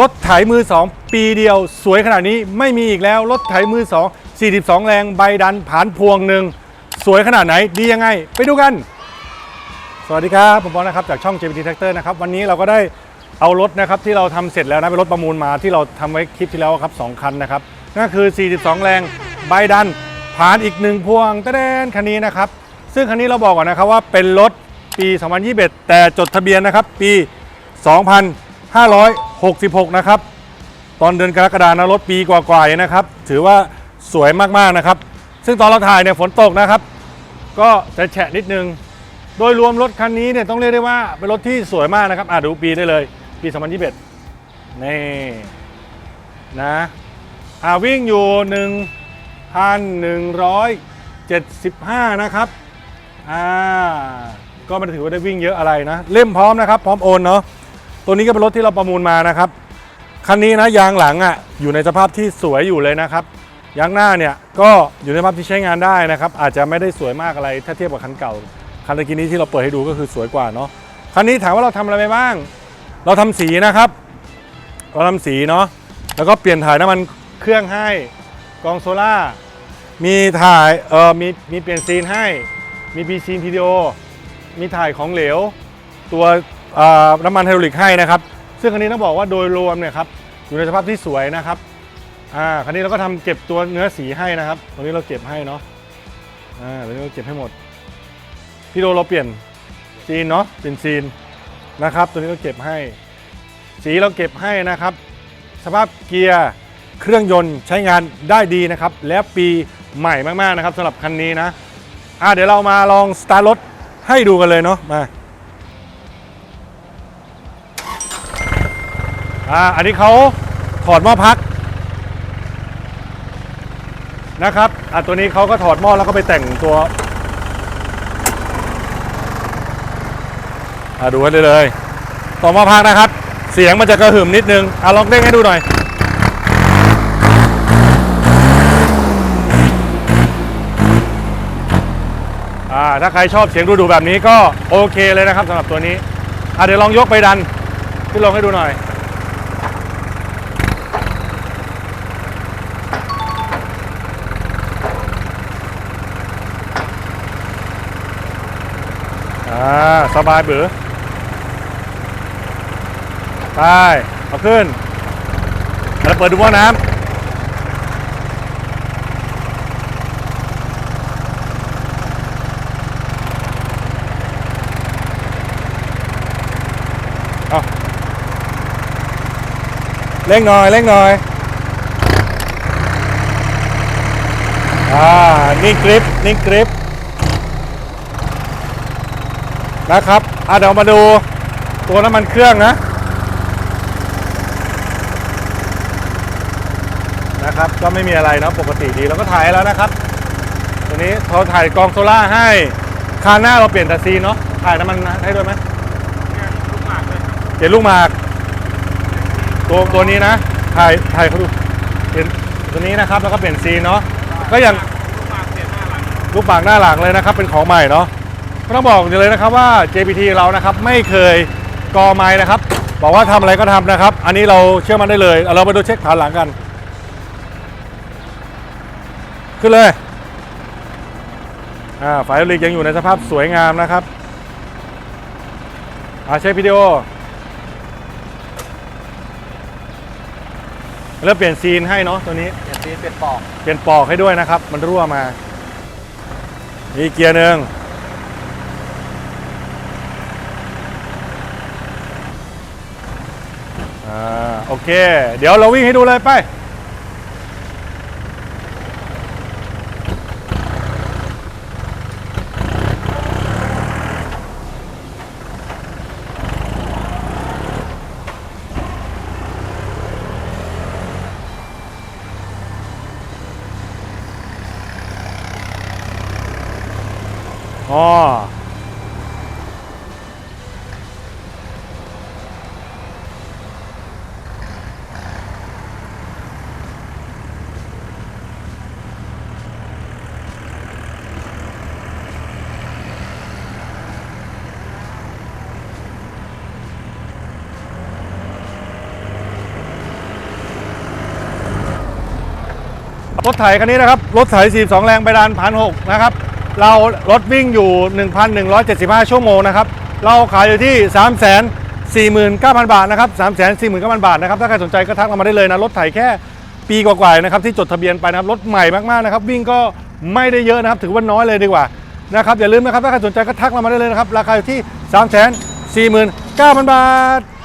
รถไถมือ 2 ปีเดียว สวยขนาดนี้ไม่มีอีกแล้ว รถไถมือ 2 42 แรงใบดันผ่านพวงหนึ่ง สวยขนาดไหนดียังไง ไปดูกัน สวัสดีครับ ผมบอลนะครับ จากช่อง JPT Tractor นะครับ วันนี้เราก็ได้เอารถนะครับที่เราทำเสร็จแล้วนะเป็นรถประมูลมาที่เราทำไว้คลิปที่แล้วครับสองคันนะครับนั่นคือ 42 แรงใบดันผ่านอีกหนึ่งพวงตะเดนคันนี้นะครับ ซึ่งคันนี้เราบอกก่อนนะครับว่าเป็นรถปี 2021 แต่จดทะเบียนนะครับปี 2000 2566 นะครับ ตอนเดือนกรกฎาคมนะรถปีกว่าๆนะครับ ถือว่าสวยมากๆนะครับ ซึ่งตอนเราถ่ายเนี่ยฝนตกนะครับ ก็จะแฉะนิดนึง โดยรวมรถคันนี้เนี่ยต้องเรียกได้ว่าเป็นรถที่สวยมากนะครับอะดูปีได้เลยปี 2021 นี่นะอ่าวิ่งอยู่ 1,175 นะครับอ่าก็ไม่ได้ถือว่าได้วิ่งเยอะอะไรนะ เล่มพร้อมนะครับ พร้อมโอนเนาะ ตัวนี้ก็เป็นรถที่เราประมูลมานะครับ คันนี้นะยางหลังอะอยู่ในสภาพที่สวยอยู่เลยนะครับ ยางหน้าเนี่ยก็อยู่ในสภาพที่ใช้งานได้นะครับ อาจจะไม่ได้สวยมากอะไรถ้าเทียบกับคันเก่า คันตะกี้นี้ที่เราเปิดให้ดูก็คือสวยกว่าเนาะ คันนี้ถามว่าเราทำอะไรไปบ้าง เราทำสีนะครับ เราทำสีเนาะ แล้วก็เปลี่ยนถ่ายน้ำมันเครื่องให้ กองโซล่า มีถ่าย เออมี มีเปลี่ยนซีนให้ มีพีซีนพีดีโอ มีถ่ายของเหลว ตัว น้ำมันไฮดรอลิกให้นะครับ ซึ่งคันนี้ต้องบอกว่าโดยรวมเนี่ยครับอยู่ในสภาพที่สวยนะครับอ่าคันนี้เราก็ทำเก็บตัวเนื้อสีให้นะครับตรงนี้เราเก็บให้เนาะอ่าตรงนี้เราเก็บให้หมดพี่โดเราเปลี่ยนซีนเนาะเป็นซีนนะครับตัวนี้เราเก็บให้ สีเราเก็บให้นะครับ สภาพเกียร์เครื่องยนต์ใช้งานได้ดีนะครับ และปีใหม่มากๆนะครับสำหรับคันนี้นะอะเดี๋ยวเรามาลองสตาร์ทรถให้ดูกันเลยเนาะมา อ่าอันนี้เขาถอดหม้อพักนะครับอะตัวนี้เขาก็ถอดหม้อแล้วก็ไปแต่งตัวอะดูกันได้เลย ต่อหมาพักนะครับ เสียงมันจะกระหึ่มนิดนึงอะลองเด้งให้ดูหน่อยอ่าถ้าใครชอบเสียงดูๆแบบนี้ก็โอเคเลยนะครับสำหรับตัวนี้อะเดี๋ยวลองยกไปดันขึ้นลงให้ดูหน่อย อ่าสบายเบือไปเอาขึ้นแล้วเปิดดูหม้อน้ำเอาเร่งหน่อยเร่งหน่อยอ่า นี่กริปนี่กริป นะครับอะเดี๋ยวมาดูตัวน้ำมันเครื่องนะนะครับก็ไม่มีอะไรนะปกติดีแล้วก็ถ่ายแล้วนะครับ ตัวนี้เขาถ่ายกองโซล่าให้คานหน้าเราเปลี่ยนแต่ซีเนาะถ่ายน้ำมันให้ด้วยไหมเปลี่ยนลูกหมากตัวตัวนี้นะถ่ายถ่ายเขาดูเปลี่ยนตัวนี้นะครับแล้วก็เปลี่ยนซีเนาะก็อย่างลูกหมากหน้าหลังเลยนะครับ เป็นของใหม่เนาะ ก็ต้องบอกเลยนะครับว่า JPT เรานะครับไม่เคยกอไม้นะครับ บอกว่าทำอะไรก็ทำนะครับ อันนี้เราเชื่อมันได้เลยเอาเราไปดูเช็คฐานหลังกัน ขึ้นเลยอ่าไฟลิกยังอยู่ในสภาพสวยงามนะครับอ่าเช็ควิดีโอแล้วเปลี่ยนซีนให้เนาะตัวนี้เปลี่ยนซีนเปลี่ยนปอกเปลี่ยนปอกให้ด้วยนะครับ มันรั่วมานี่เกียร์หนึ่ง อ่าโอเค เดี๋ยวเราวิ่งให้ดูเลยไป อ๋ออ รถไถคันนี้นะครับ รถไถ 42 แรงไปดานพันหนะครับ เรารถวิ่งอยู่ 1,175 ชั่วโมงนะครับ เราขายอยู่ที่ 3 4 9 0 0 0 บาทนะครับ 3 4 9 0 0 0 บาทนะครับ ถ้าใครสนใจก็ทักเรามาได้เลยนะ รถไถแค่ปีกว่าๆนะครับที่จดทะเบียนไปนะครับ รถใหม่มากๆนะครับ วิ่งก็ไม่ได้เยอะนะครับ ถือว่าน้อยเลยดีกว่านะครับ อย่าลืมนะครับ ถ้าใครสนใจก็ทักเรามาได้เลยนะครับ ราคาอยู่ที่ 3 4 9 0 0 0 บาท